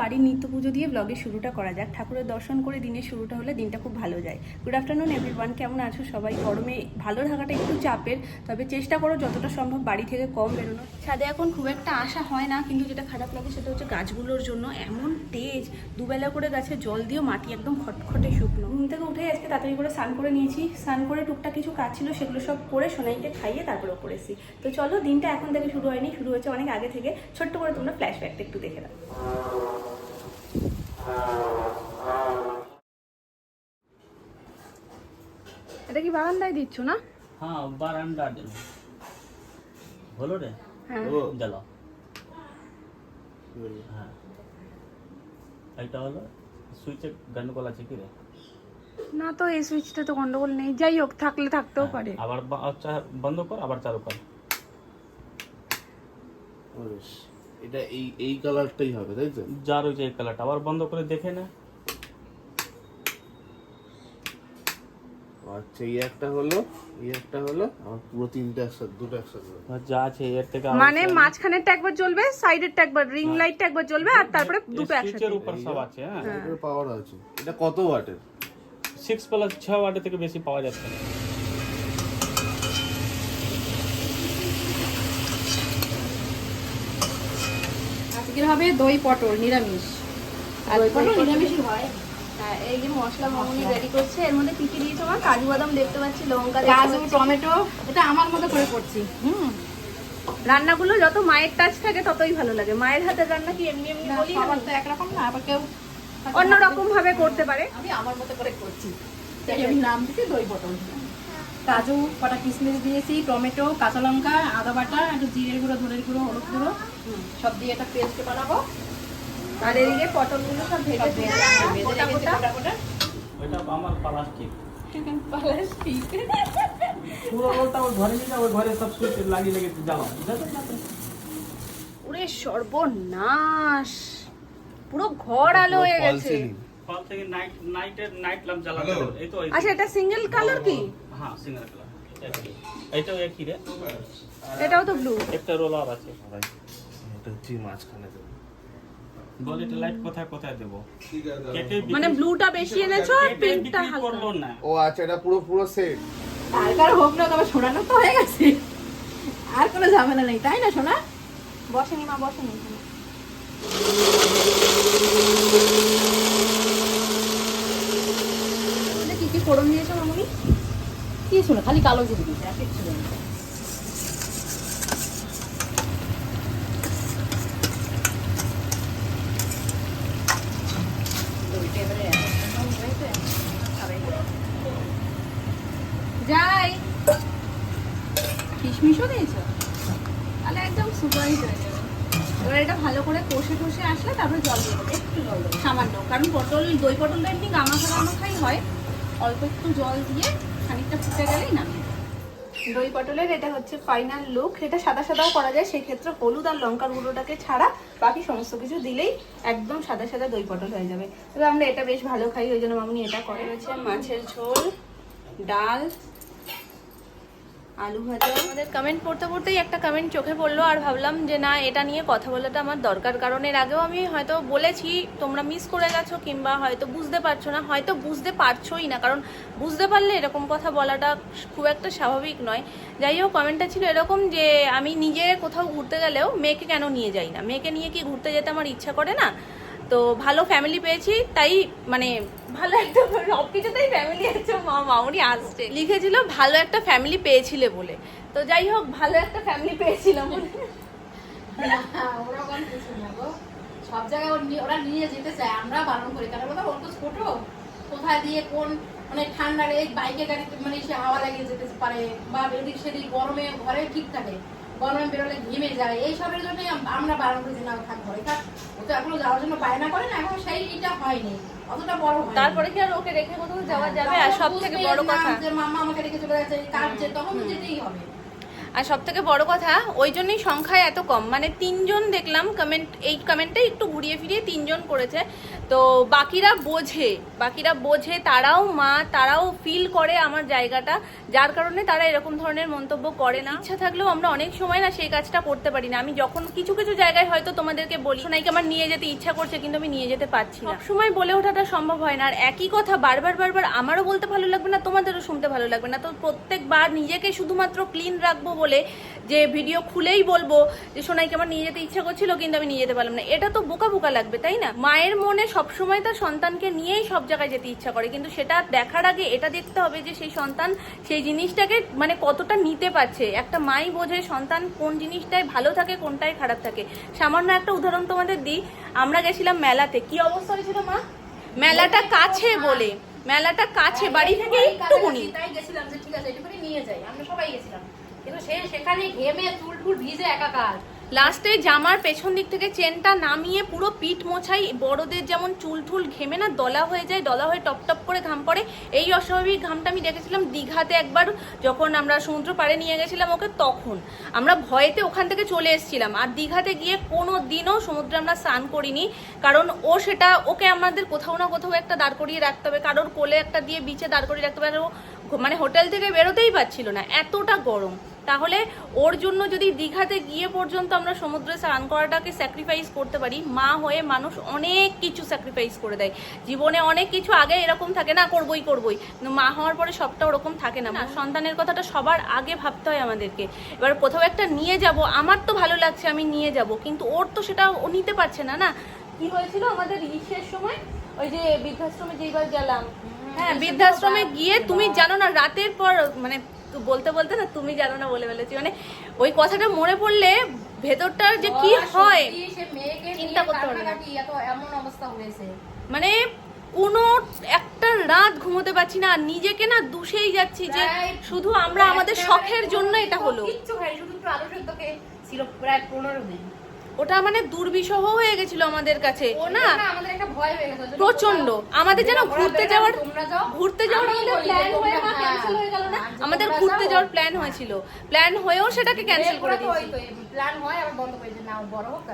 বাড়ির নিত্য পুজো দিয়ে ব্লগের শুরুটা করা যাক। ঠাকুরের দর্শন করে দিনের শুরুটা হলে দিনটা খুব ভালো যায়। গুড আফটারনুন এভরিওয়ান কেমন আছো সবাই? গরমে ভালো থাকাটা একটু চাপের, তবে চেষ্টা করো যতটা সম্ভব বাড়ি থেকে কম বেরোনো ছাদে এখন খুব একটা আশা হয় না, কিন্তু যেটা খারাপ লাগে সেটা হচ্ছে গাছগুলোর জন্য এমন তেজ। দুবেলা করে গাছে জল দিয়েও মাটি একদম খটখটে শুকনো। ঘুম থেকে উঠে আজকে তাড়াতাড়ি করে স্নান করে নিয়েছি। স্নান করে টুকটাক কিছু কাজ ছিল, সেগুলো সব করে সোনাইকে খাইয়ে তারপরে এসেছি। তো চলো, দিনটা এখন থেকে শুরু হয়নি, শুরু হয়েছে অনেক আগে থেকে। ছোট্ট করে তোমরা ফ্ল্যাশ ব্যাকটা একটু দেখে দাও এটা কি বারান্দায় দিচ্ছ না? হ্যাঁ বারান্দা দিন হলো রে? হ্যাঁ। ও গেল। হ্যাঁ। এটা হলো সুইচে গন্ডগোল আছে কি রে? না তো এই সুইচটা তো গন্ডগোল নেই। যাই হোক থাকলে থাকতেও হ্যাঁ, পারে। আবার আচ্ছা, বন্ধ কর আবার চালু কর। এটা এই এই কালারটাই হবে তাই তো? যার ওই যে এই কালারটা আবার বন্ধ করে দেখে না। আচ্ছা এই একটা হলো এই একটা হলো আমার পুরো তিনটে একসাথে দুটো একসাথে আর যা আছে এর থেকে মানে মাঝখানেরটা একবার জ্বলবে সাইডেরটা একবার রিং লাইটটা একবার জ্বলবে আর তারপরে দুটো একসাথে। সুইচের উপর সব আছে হ্যাঁ। পাওয়ার আছে। এটা কত ওয়াটের সিক্স প্লাস ছ ওয়াটের থেকে বেশি পাওয়া যাচ্ছে না। আজকের হবে দই পটল নিরামিষ। দই পটল নিরামিষই হয়। এই যে মশলা মামুনি রেডি করছে এর মধ্যে কি কি দিয়েছে আমার কাজু বাদাম দেখতে পাচ্ছি লঙ্কা কাজু টমেটো এটা আমার মতো করে করছি। হুম। রান্নাগুলো যত মায়ের টাচ থাকে ততই ভালো লাগে। মায়ের হাতের রান্না কি এমনি এমনি বলি? সবার তো একরকম না আবার কেউ অন্য রকম ভাবে করতে পারে। আমি আমার মতো করে করছি। নাম দিচ্ছি দই পটল। কাজু কটা কিশমিশ দিয়েছি টমেটো কাঁচা লঙ্কা আদা বাটা একটু জিরের গুঁড়ো ধনের গুঁড়ো হলুদ গুঁড়ো সব দিয়ে একটা পেস্ট বানাবো। আর এদিকে পটলগুলো সব ভেজে আমার প্লাস্টিক প্লাস্টিক পুরো ঘরে নিয়ে ঘরে সব লাগিয়ে লেগে জ্বালাও। সর্বনাশ! পুরো ঘর আলো হয়ে গেছে। আচ্ছা এটা সিঙ্গেল কালার কি? হ্যাঁ সিঙ্গেল কালার এইটাও একই রে? এটাও তো ব্লু একটা রোলার আছে। এটা হচ্ছে মাঝখানে দেবো। বল লাইট কোথায় কোথায় দেবো? কে কে বিক্রি- মানে ব্লুটা বেশি এনেছো আর কে কে পিঙ্কটা হালকা না। ও আচ্ছা এটা পুরো পুরো সেট আর হোক না তবে শোনানো তো হয়ে গেছে। আর কোনো ঝামেলা নেই তাই না শোনা বসেনি মা বসেনি। কি কি ফোড়ন দিয়েছ মামুনি? কি শোনো? খালি কালো জিরে দিয়েছে আর কিচ্ছু না। যাই। কিশমিশও দিয়েছ? তাহলে একদম সুপারই হয়ে যাবে। এবার এটা ভালো করে কষে কষে আসলে তারপরে জল দেবো। একটু জল দেবো। সামান্য। কারণ পটল, দই পটলটা এমনি গামা গামা খাই হয়। অল্প একটু জল দিয়ে খানিকটা ফুটে গেলেই নামিয়ে দই পটলের এটা হচ্ছে ফাইনাল লুক এটা সাদা সাদাও করা যায়, সেক্ষেত্রে হলুদ আর লঙ্কার গুঁড়োটাকে ছাড়া বাকি সমস্ত কিছু দিলেই একদম সাদা সাদা দই পটল হয়ে যাবে। তবে আমরা এটা বেশ ভালো খাই, ওই জন্য মামনি এটা করে। রয়েছে মাছের ঝোল, ডাল আলু ভাজা। আমাদের কমেন্ট পড়তে পড়তেই একটা কমেন্ট চোখে পড়ল আর ভাবলাম যে না, এটা নিয়ে কথা বলাটা আমার দরকার। কারণ এর আগেও আমি হয়তো বলেছি, তোমরা মিস করে গেছো কিংবা হয়তো বুঝতে পারছ না, হয়তো বুঝতে পারছোই না। কারণ বুঝতে পারলে এরকম কথা বলাটা খুব একটা স্বাভাবিক নয়। যাই হোক কমেন্টটা ছিল এরকম যে, আমি নিজে কোথাও ঘুরতে গেলেও মেয়েকে কেন নিয়ে যাই না? মেয়েকে নিয়ে কি ঘুরতে যেতে আমার ইচ্ছা করে না? তো ভালো ফ্যামিলি পেয়েছি, তাই মানে ভালো একটা সব কিছুতেই ফ্যামিলি আছে, মা মামুনি আসছে। লিখেছিল, ভালো একটা ফ্যামিলি পেয়েছিলে বলে। তো যাই হোক, ভালো একটা ফ্যামিলি পেয়েছিলাম বলে। হ্যাঁ। সব জায়গায় ওরা নিয়ে যেতে চায় আমরা বারণ করি। কারণ ওরা তো ছোট, কোথায় দিয়ে, কোন মানে ঠান্ডার এই বাইকে গাড়িতে মানে সে হাওয়া লাগিয়ে যেতে পারে বা এদিক সেদিক গরমে ঘরে ঠিক থাকে। গরমে বেরোলে ঘেমে যায় এইসবের জন্যই আমরা বারণ করি যে না থাক ঘরে থাক। ও তো এখনও যাওয়ার জন্য বায়না করে না এখন সেইটা হয়নি অতটা বড় হয় তারপরে কি আর ওকে রেখে কোথাও যাওয়া যাবে? আর সব থেকে বড় কথা যে মামা আমাকে রেখে চলে কাজ যে তখন তো যেতেই হবে। আর সব থেকে বড় কথা ওই জন্যই সংখ্যায় এত কম। মানে তিনজন দেখলাম কমেন্ট এই কমেন্টটাই একটু ঘুরিয়ে ফিরিয়ে তিনজন করেছে। তো বাকিরা বোঝে বাকিরা বোঝে, তারাও মা, তারাও ফিল করে আমার জায়গাটা। যার কারণে তারা এরকম ধরনের মন্তব্য করে না। ইচ্ছা থাকলেও আমরা অনেক সময় না সেই কাজটা করতে পারি না। আমি যখন কিছু কিছু জায়গায় হয়তো তোমাদেরকে বলি, সোনাইকে আমার নিয়ে যেতে ইচ্ছা করছে, কিন্তু আমি নিয়ে যেতে পারছি না। সময় বলে ওঠাটা সম্ভব হয় না। আর একই কথা বারবার বারবার আমারও বলতে ভালো লাগবে না, তোমাদেরও শুনতে ভালো লাগবে না। তো প্রত্যেকবার নিজেকে শুধুমাত্র ক্লিন রাখব বলে যে ভিডিও খুলেই বলব যে, সোনাইকে আমার নিয়ে যেতে ইচ্ছা করছিল, কিন্তু আমি নিয়ে যেতে পারলাম না। এটা তো বোকা বোকা লাগবে, তাই না? মায়ের মনে সবসময় তার সন্তানকে নিয়েই সব জায়গায় যেতে ইচ্ছা করে। কিন্তু সেটা দেখার আগে এটা দেখতে হবে যে সেই সন্তান সেই জিনিসটাকে মানে কতটা নিতে পারছে। একটা মাই বোঝে সন্তান কোন জিনিসটায় ভালো থাকে কোনটায় খারাপ থাকে। সামান্য একটা উদাহরণ তোমাদের দিই। আমরা গেছিলাম মেলাতে। কি অবস্থা হয়েছিল মা? মেলাটা কাছে বলে। মেলাটা কাছে বাড়ি থেকে একটুকুনি তাই গেছিলাম যে ঠিক আছে এটুকুনি নিয়ে যাই। আমরা সবাই গেছিলাম। কিন্তু সে সেখানে ঘেমে চুল টুল ভিজে একাকার। লাস্টে জামার পেছন দিক থেকে চেনটা নামিয়ে পুরো পিঠ মোছাই বড়দের যেমন চুল টুল ঘেমে না দলা হয়ে যায়, দলা হয়ে টপ টপ করে ঘাম পড়ে। এই অস্বাভাবিক ঘামটা আমি দেখেছিলাম দীঘাতে একবার, যখন আমরা সমুদ্র পাড়ে নিয়ে গেছিলাম ওকে তখন। আমরা ভয়েতে ওখান থেকে চলে এসেছিলাম আর দীঘাতে গিয়ে কোনো দিনও সমুদ্রে আমরা স্নান করিনি, কারণ ও সেটা, ওকে আমাদের কোথাও না কোথাও একটা দাঁড় করিয়ে রাখতে হবে, কারোর কোলে একটা দিয়ে বিচে দাঁড় করিয়ে রাখতে হবে, আর মানে হোটেল থেকে বেরোতেই পারছিল না এতটা গরম। তাহলে ওর জন্য যদি দীঘাতে গিয়ে পর্যন্ত আমরা সমুদ্রে স্নান করাটাকে স্যাক্রিফাইস করতে পারি মা হয়ে মানুষ অনেক কিছু স্যাক্রিফাইস করে দেয়। জীবনে অনেক কিছু আগে এরকম থাকে না করবই করবই। মা হওয়ার পরে সবটা ওরকম থাকে না। সন্তানের কথাটা সবার আগে ভাবতে হয় আমাদেরকে। এবার কোথাও একটা নিয়ে যাব আমার তো ভালো লাগছে আমি নিয়ে যাব কিন্তু ওর তো সেটা ও নিতে পারছে না না? কি হয়েছিল আমাদের ইসের সময়? ওই যে বৃদ্ধাশ্রমে যেইবার গেলাম হ্যাঁ বৃদ্ধাশ্রমে গিয়ে তুমি জানো না রাতের পর মানে বলতে বলতে না তুমি জানো না বলে ফেলেছি। মানে ওই কথাটা মনে পড়লে ভেতরটার যে কি হয় চিন্তা করতে পারবে না। এমন অবস্থা হয়েছে। মানে কোনো একটা রাত ঘুমোতে পারছি না আর নিজেকে না দুষেই যাচ্ছি যে শুধু আমরা আমাদের শখের জন্য এটা হলো। কিচ্ছু খাই শুধু একটু আলু সেদ্ধকে ছিল প্রায় পনেরো দিন। ওটা মানে দুর্বিষহ হয়ে গেছিল আমাদের কাছে। ও না? আমাদের একটা ভয় হয়ে গেছে প্রচণ্ড আমাদের যেন ঘুরতে যাওয়ার ঘুরতে যাওয়ার আমাদের প্ল্যান হয়ে ক্যান্সেল হয়ে গেল না? হ্যাঁ, আমাদের ঘুরতে যাওয়ার প্ল্যান হয়েছিল। প্ল্যান হয়েও সেটাকে ক্যান্সেল করে দিয়েছি। প্ল্যান হয় আবার বন্ধ করে না বড় হোক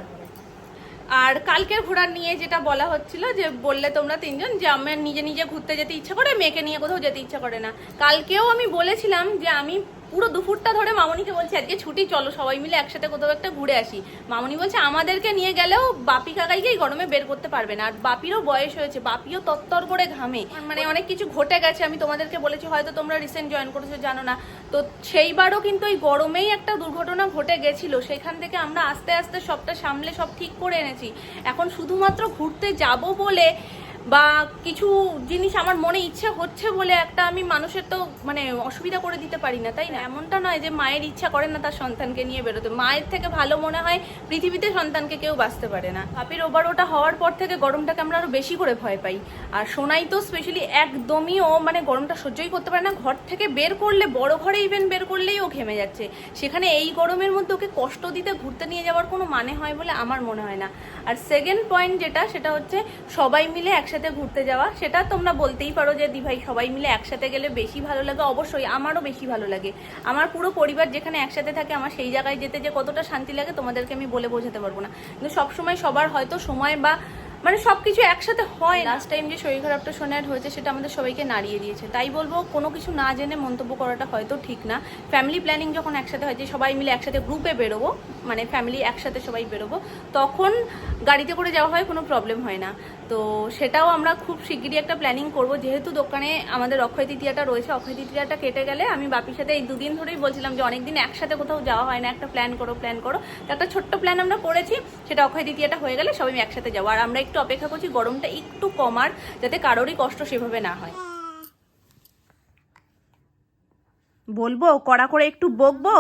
আর কালকের ঘোরার নিয়ে যেটা বলা হচ্ছিল যে বললে তোমরা তিনজন যে আমার নিজে নিজে ঘুরতে যেতে ইচ্ছা করে মেয়েকে নিয়ে কোথাও যেতে ইচ্ছা করে না। কালকেও আমি বলেছিলাম যে আমি পুরো দুপুরটা ধরে মামনিকে বলছি আজকে ছুটি চলো সবাই মিলে একসাথে কোথাও একটা ঘুরে আসি। মামনি বলছে আমাদেরকে নিয়ে গেলেও বাপি কাকাইকেই গরমে বের করতে পারবে না। আর বাপিরও বয়স হয়েছে বাপিও তত্তর করে ঘামে। মানে অনেক কিছু ঘটে গেছে আমি তোমাদেরকে বলেছি হয়তো তোমরা রিসেন্ট জয়েন করেছ জানো না। তো সেইবারও কিন্তু এই গরমেই একটা দুর্ঘটনা ঘটে গেছিল। সেখান থেকে আমরা আস্তে আস্তে সবটা সামলে সব ঠিক করে এনেছি। এখন শুধুমাত্র ঘুরতে যাব বলে বা কিছু জিনিস আমার মনে ইচ্ছা হচ্ছে বলে একটা আমি মানুষের তো মানে অসুবিধা করে দিতে পারি না, তাই না? এমনটা নয় যে মায়ের ইচ্ছা করে না তার সন্তানকে নিয়ে বেরোতে। মায়ের থেকে ভালো মনে হয় পৃথিবীতে সন্তানকে কেউ বাঁচতে পারে না। ভাপির ওভার ওটা হওয়ার পর থেকে গরমটাকে আমরা আরও বেশি করে ভয় পাই। আর সোনাই তো স্পেশালি একদমই ও মানে গরমটা সহ্যই করতে পারে না। ঘর থেকে বের করলে, বড় ঘরে ইভেন বের করলেই ও ঘেমে যাচ্ছে। সেখানে এই গরমের মধ্যে ওকে কষ্ট দিতে ঘুরতে নিয়ে যাওয়ার কোনো মানে হয় বলে আমার মনে হয় না। আর সেকেন্ড পয়েন্ট যেটা, সেটা হচ্ছে সবাই মিলে একসাথে ঘুরতে যাওয়া, সেটা তোমরা বলতেই পারো যে দি ভাই সবাই মিলে একসাথে গেলে বেশি ভালো লাগে। অবশ্যই আমারও বেশি ভালো লাগে। আমার পুরো পরিবার যেখানে একসাথে থাকে, আমার সেই জায়গায় যেতে যে কতটা শান্তি লাগে, তোমাদেরকে আমি বলে বোঝাতে পারব না। কিন্তু সবসময় সবার হয়তো সময় বা মানে সবকিছু একসাথে হয় লাস্ট টাইম যে শরীর খারাপটা সোনার হয়েছে, সেটা আমাদের সবাইকে নাড়িয়ে দিয়েছে। তাই বলব, কোনো কিছু না জেনে মন্তব্য করাটা হয়তো ঠিক না। ফ্যামিলি প্ল্যানিং যখন একসাথে হয় যে সবাই মিলে একসাথে গ্রুপে বেরোবো মানে ফ্যামিলি একসাথে সবাই বেরোবো, তখন গাড়িতে করে যাওয়া হয়, কোনো প্রবলেম হয় না। তো সেটাও আমরা খুব শিগগিরই একটা প্ল্যানিং করব। যেহেতু দোকানে আমাদের অক্ষয় তৃতীয়াটা রয়েছে, অক্ষয় তৃতীয়াটা কেটে গেলে আমি বাপির সাথে এই দুদিন ধরেই বলছিলাম যে অনেকদিন একসাথে কোথাও যাওয়া হয় না, একটা প্ল্যান করো প্ল্যান করো। তো একটা ছোট্ট প্ল্যান আমরা করেছি, সেটা অক্ষয় তৃতীয়াটা হয়ে গেলে সবাই একসাথে যাব। আর আমরা একটু অপেক্ষা করছি গরমটা একটু কমার যাতে কারোরই কষ্ট সেভাবে না হয়। বলব কড়া করে একটু বকবো?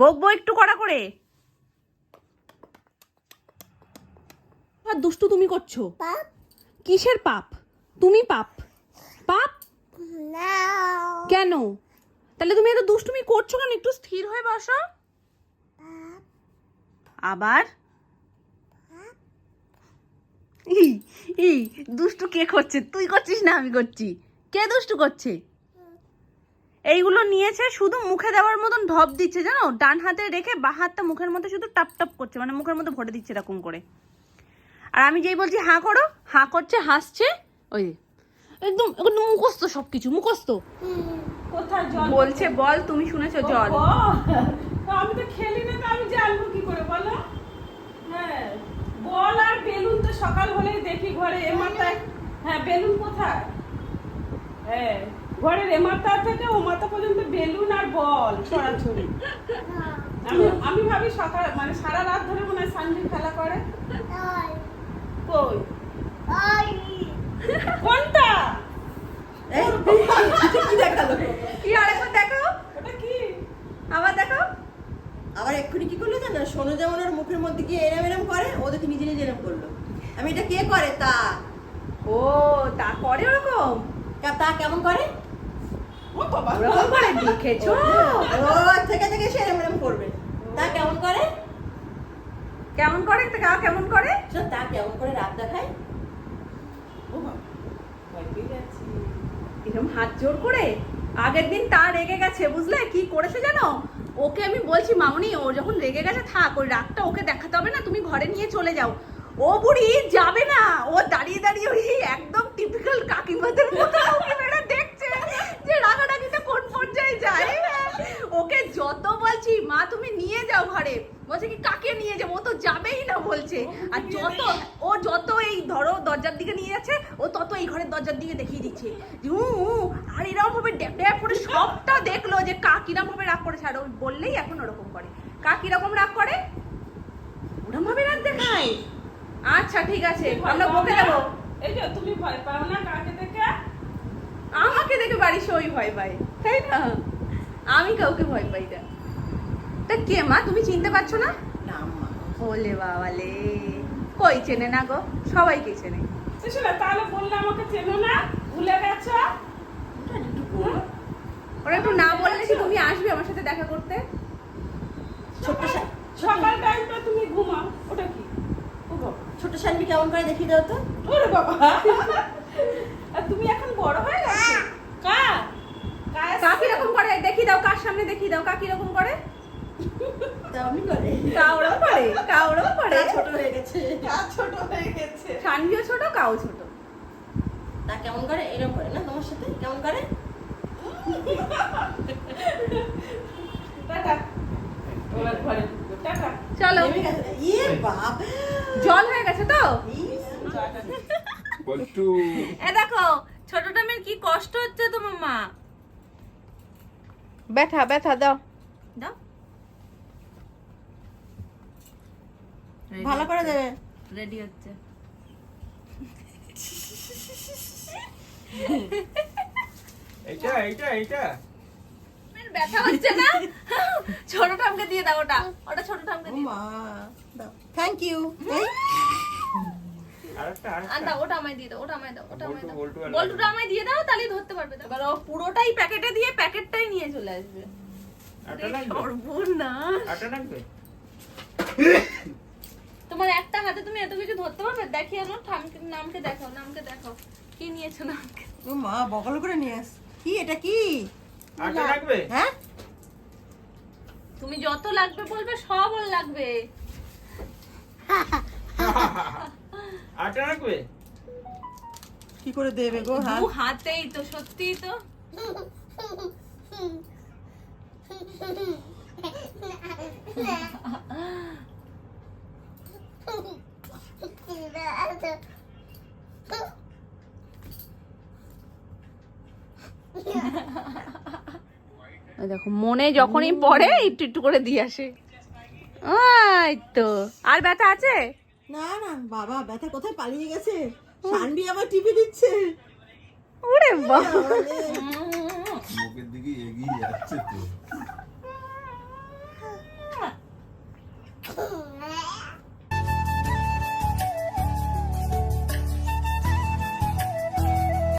বকবো একটু কড়া করে। আর দুষ্টু তুমি করছ? কিসের পাপ? তুমি পাপ। পাপ? কেন? তাহলে তুমি এত দুষ্টুমি করছ কেন? একটু স্থির হয়ে বসো। আবার? ই ই দুষ্টু কে করছে? তুই করছিস না আমি করছি। কে দুষ্টু করছে? এইগুলো নিয়েছে শুধু মুখে দেওয়ার মতন ঢপ দিচ্ছে জানো? ডান হাতে রেখে বা হাতটা মুখের মধ্যে শুধু টাপ টাপ করছে মানে মুখের মধ্যে ভরে দিচ্ছে এরকম করে। আর আমি যেই বলছি হাঁ করো হাঁ করছে হাসছে ওই একদম একদম মুখস্থ সবকিছু মুখস্থ। কোথায় জল? বলছে বল তুমি শুনেছো জল। আমি তো খেলি না তো আমি জানব কি করে বলো। হ্যাঁ। বল আর বেলুন তো সকাল হলেই দেখি ঘরে এ মাথায় হ্যাঁ বেলুন কোথায় হ্যাঁ ঘরের এ মাথা থেকে ও মাথা পর্যন্ত বেলুন আর বল ছড়াছড়ি আমি আমি ভাবি সকাল মানে সারা রাত ধরে মনে হয় সানজিন খেলা করে কই কোনটা কি আরেকবার দেখাও ওটা কি আবার দেখাও আবার এক্ষুনি কি করল জানো? সোনু যেমন ওর মুখের মধ্যে গিয়ে এরম এরম করে ও দেখি নিজে নিজে এরম করল। আমি এটা কে করে? তা। ও তা করে ওরকম? তা- কেমন করে? ওরকম করে? দেখেছ? ও থেকে থেকে সে এরম এরম করবে। তা কেমন করে? কেমন করে? তা কেমন করে? তা কেমন করে রাত দেখায়? ও বাবা ভয় পেয়ে এরকম হাত জোর করে? আগের দিন তা রেগে গেছে বুঝলে? কি করেছে জানো? ওকে আমি বলছি, মামনি, ও যখন রেগে গেছে, থাক, ওই রাগটা ওকে দেখাতে হবে না, তুমি ঘরে নিয়ে চলে যাও। ও বুড়ি যাবে না, ও দাঁড়িয়ে দাঁড়িয়ে ওই একদম টিপিক্যাল কাকিমাদের মতো দেখছে যে রাগারাগিটা কোন পর্যায়ে যায়। ওকে যত বলছি, মা, তুমি নিয়ে যাও ঘরে। বলছে কি কাকে নিয়ে যাব? ও তো যাবেই না বলছে। আর যত ও যত এই ধরো দরজার দিকে নিয়ে যাচ্ছে ও তত এই ঘরের দরজার দিকে দেখিয়ে দিচ্ছে। আর এরকম ভাবে ড্যাপ ড্যাপ করে সবটা দেখল যে কা কিরম ভাবে রাগ করেছে। আর ও বললেই এখন ওরকম করে। কা কীরকম রাগ করে? ওরকম ভাবে রাগ দেখায়? আচ্ছা ঠিক আছে আমরা বকে দেবো এই যে তুমি ভয় পাও না কাকে দেখে? আমাকে দেখে বাড়ির সই ভয় পায় তাই না? আমি কাউকে ভয় পাই না। তা কে মা? তুমি চিনতে পারছ না? না মা। ওলে বাবালে কই চেনে না গো? সবাইকে চেনে। শোনা তাহলে বললে আমাকে চেনো না? ভুলে গেছো? ওটা ওরা একটু না বললে কি তুমি আসবে আমার সাথে দেখা করতে? ছোট্ট সকাল টাইমটা তুমি ঘুমাও। ওটা কি? ও বাবা ছোট্ট শানবি কেমন করে দেখিয়ে দাও তো। ওরে বাবা। আর তুমি এখন বড় হয়ে গেছো? কা কা কা কীরকম করে? দেখি দাও কার সামনে দেখি দাও কা কীরকম করে? তা আমি করে কা ওরম করে কা ওরম করে তা ছোট হয়ে গেছে। ছোট হয়ে গেছে। সানভিও ছোট কাও ছোট। তা কেমন করে? এরকম করে না তোমার সাথে? কেমন করে? টাটা ওরা ঘরে ঢুকো, টাটা চলো। নেমে গেছে। ইয়ে জল হয়ে গেছে তো? এ দেখো ছোটটা মেয়ের কি কষ্ট হচ্ছে তোমার মা। ব্যথা ব্যথা দাও। দাও। ভালো করে দেবে। রেডি হচ্ছে। এইটা এইটা এইটা। ব্যথা হচ্ছে না? ছোট ঠামকে দিয়ে দাও ওটা। ওটা ছোট ঠামকে দিয়ে মা থ্যাংক ইউ দাও ওটা আমায় দিয়ে দাও ওটা আমায় দাও ওটা আমায় দাও। বল্টুটা আমায় দিয়ে দাও তাহলেই ধরতে পারবে এবার ও পুরোটাই প্যাকেটে দিয়ে প্যাকেটটাই নিয়ে চলে আসবে। আটা লাগবে? সর্বনাশ। আটা লাগবে? তোমার একটা হাতে তুমি এত কিছু ধরতে পারবে? দেখি আমার নামকে দেখাও নামকে দেখাও। কি নিয়েছো নামকে? ও মা বগল করে নিয়ে আস। কি এটা কি? আটা লাগবে? হ্যাঁ? তুমি যত লাগবে বলবে সব ওর লাগবে। আটা লাগবে? কি করে দেবে গো হাত? হাতেই তো সত্যিই তো। দেখো মনে যখনই পড়ে একটু একটু করে দিয়ে আসে। ওই তো। আর ব্যথা আছে? না না বাবা ব্যথা কোথায় পালিয়ে গেছে? শানবি আবার টিপে দিচ্ছে। ওরে বাবা। মুখের দিকে এগিয়ে যাচ্ছে তো।